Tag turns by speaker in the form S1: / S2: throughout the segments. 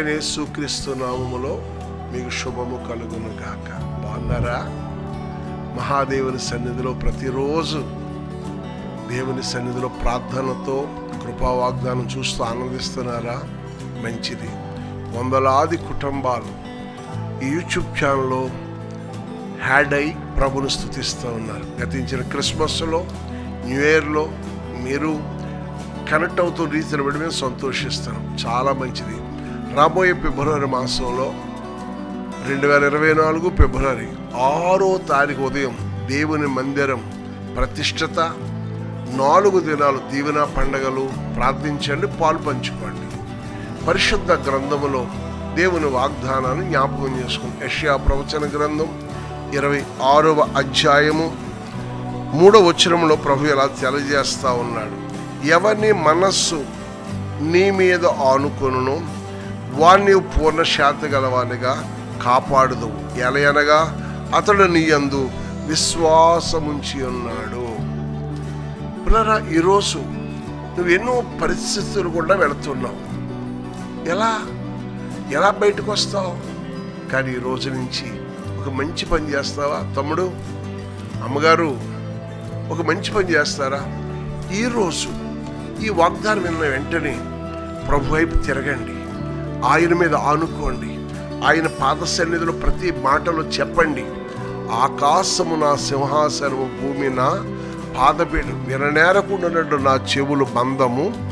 S1: ప్రభైన యేసుక్రీస్తు నామములో మీకు శుభము కలుగును గాక. బాగున్నారా? మహాదేవుని సన్నిధిలో ప్రతిరోజు దేవుని సన్నిధిలో ప్రార్థనతో కృపా వాగ్దానం చూస్తూ ఆనందిస్తున్నారా? మంచిది. వందలాది కుటుంబాలు ఈ యూట్యూబ్ ఛానల్లో హ్యాడ్ అయి ప్రభును స్థుతిస్తూ ఉన్నారు. గతించిన క్రిస్మస్లో న్యూ ఇయర్లో మీరు కనెక్ట్ అవుతున్న రీతిని బట్టి మేము సంతోషిస్తున్నాం. చాలా మంచిది. రాబోయే ఫిబ్రవరి మాసంలో రెండు వేల ఇరవై నాలుగు ఫిబ్రవరి ఆరో తారీఖు ఉదయం దేవుని మందిరం ప్రతిష్టత నాలుగు దినాలు దీవెన పండగలు ప్రార్థించండి పాలు పంచుకోండి. పరిశుద్ధ గ్రంథములో దేవుని వాగ్దానాన్ని జ్ఞాపకం చేసుకుని యష్యా ప్రవచన గ్రంథం ఇరవై ఆరవ అధ్యాయము మూడవ వచనంలో ప్రభు ఎలా తెలియజేస్తా ఉన్నాడు. ఎవరిని మనస్సు నీ మీద ఆనుకును వాణ్ణి పూర్ణ శాంతి గలవానిగా కాపాడుదు ఎలయనగా అతడు నీ అందు విశ్వాసముంచి ఉన్నాడు. పిల్లరా ఈరోజు నువ్వు ఎన్నో పరిస్థితులు కూడా వెళుతున్నావు. ఎలా? ఎలా బయటకు వస్తావు కానీ ఈ రోజు నుంచి ఒక మంచి పని చేస్తావా? తమ్ముడు అమ్మగారు ఒక మంచి పని చేస్తారా? ఈరోజు ఈ వాగ్దానం విన్న వెంటనే ప్రభు వైపు తిరగండి. ఆయన మీద ఆనుకోండి. ఆయన పాద సన్నిధిలో ప్రతి మాటలో చెప్పండి. ఆకాశము నా సింహాసనము భూమి నా పాదపీఠం. విననేరకుండానట్టు నా చెవులు బంధము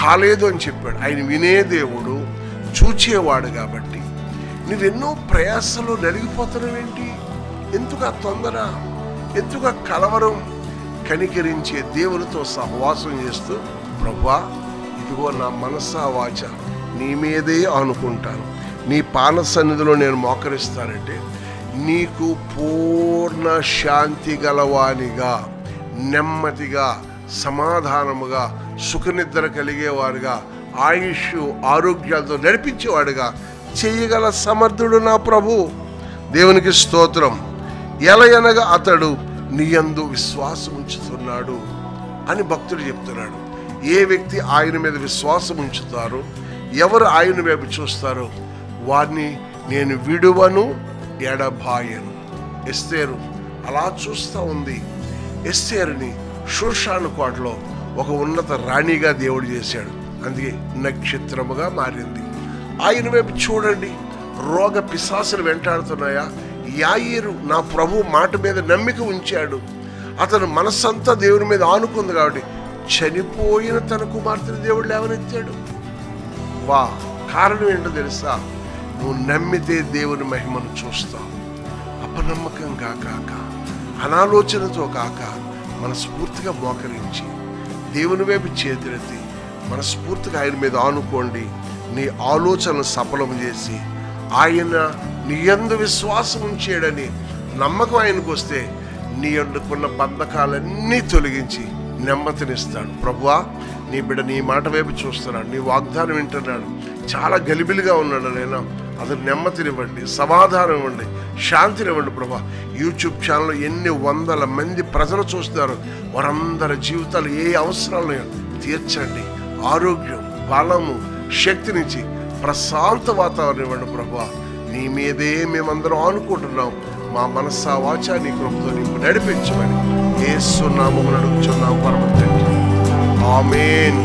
S1: కాలేదు అని చెప్పాడు. ఆయన వినే దేవుడు చూచేవాడు కాబట్టి. నువ్వెన్నో ప్రయాసలు నలిగిపోతున్నావేంటి ఎందుకు ఆ తొందర? ఎందుకు ఆ కలవరం? కనికరించే దేవునితో సహవాసం చేస్తూ ప్రభా ఇదిగో నా మనసా వాచ. నీ మీదే అనుకుంటాను నీ పాల సన్నిధిలో నేను మోకరిస్తానంటే నీకు పూర్ణ శాంతి గలవానిగా నెమ్మదిగా సమాధానముగా సుఖనిద్ర కలిగేవారుగా ఆయుష్ ఆరోగ్యాలతో నడిపించేవాడుగా చేయగల సమర్థుడు నా ప్రభు. దేవునికి స్తోత్రం. ఎలయనగా అతడు నీయందు విశ్వాసం ఉంచుతున్నాడు అని భక్తుడు చెప్తున్నాడు. ఏ వ్యక్తి ఆయన మీద విశ్వాసం ఉంచుతారో ఎవరు ఆయన వైపు చూస్తారో వారిని నేను విడువను ఎడబాయను. ఎస్తేరు అలా చూస్తూ ఉంది. ఎస్తేరుని షూషాను కోటలో ఒక ఉన్నత రాణిగా దేవుడు చేశాడు. అందుకే నక్షత్రముగా మారింది. ఆయన వైపు చూడండి. రోగ పిశాసులు వెంటాడుతున్నాయా? యాయిరు నా ప్రభు మాట మీద నమ్మిక ఉంచాడు. అతను మనస్సంతా దేవుని మీద ఆనుకుంది కాబట్టి చనిపోయిన తన కుమార్తెను దేవుడు లేవనెత్తాడు. వా కారణం ఏంటో తెలుసా? నువ్వు నమ్మితే దేవుని మహిమను చూస్తావు. అపనమ్మకంగా కాక అనాలోచనతో కాక మనస్ఫూర్తిగా మోకరించి దేవుని వైపు చేతులెత్తి మనస్ఫూర్తిగా ఆయన మీద ఆనుకోండి. నీ ఆలోచనలు సఫలం చేసి ఆయన నీ యందు విశ్వాసం ఉంచేయడని నమ్మకం ఆయనకు వస్తే నీ అందుకున్న బంధకాలన్నీ తొలగించి నెమ్మతినిస్తాడు. ప్రభువా నీ బిడ్డ నీ మాట వైపు చూస్తున్నాడు. నీ వాగ్దానం వింటున్నాడు. చాలా గలిబిలిగా ఉన్నాడు నేను అతను నెమ్మతినివ్వండి సమాధానం ఇవ్వండి శాంతినివ్వండి ప్రభా యూట్యూబ్ ఛానల్లో ఎన్ని వందల మంది ప్రజలు చూస్తున్నారు. వారందరి జీవితాలు ఏ అవసరాలు తీర్చండి. ఆరోగ్యం బలము శక్తినిచ్చి ప్రశాంత వాతావరణం ఇవ్వండి ప్రభా నీ మీదే మేమందరం అనుకుంటున్నాం మా మనస్సా వాచా నీ కృపతో నీకు నడిపించమని ఏసునామమును అడుగుచున్నాం పరమ తండ్రి ఆమేన్.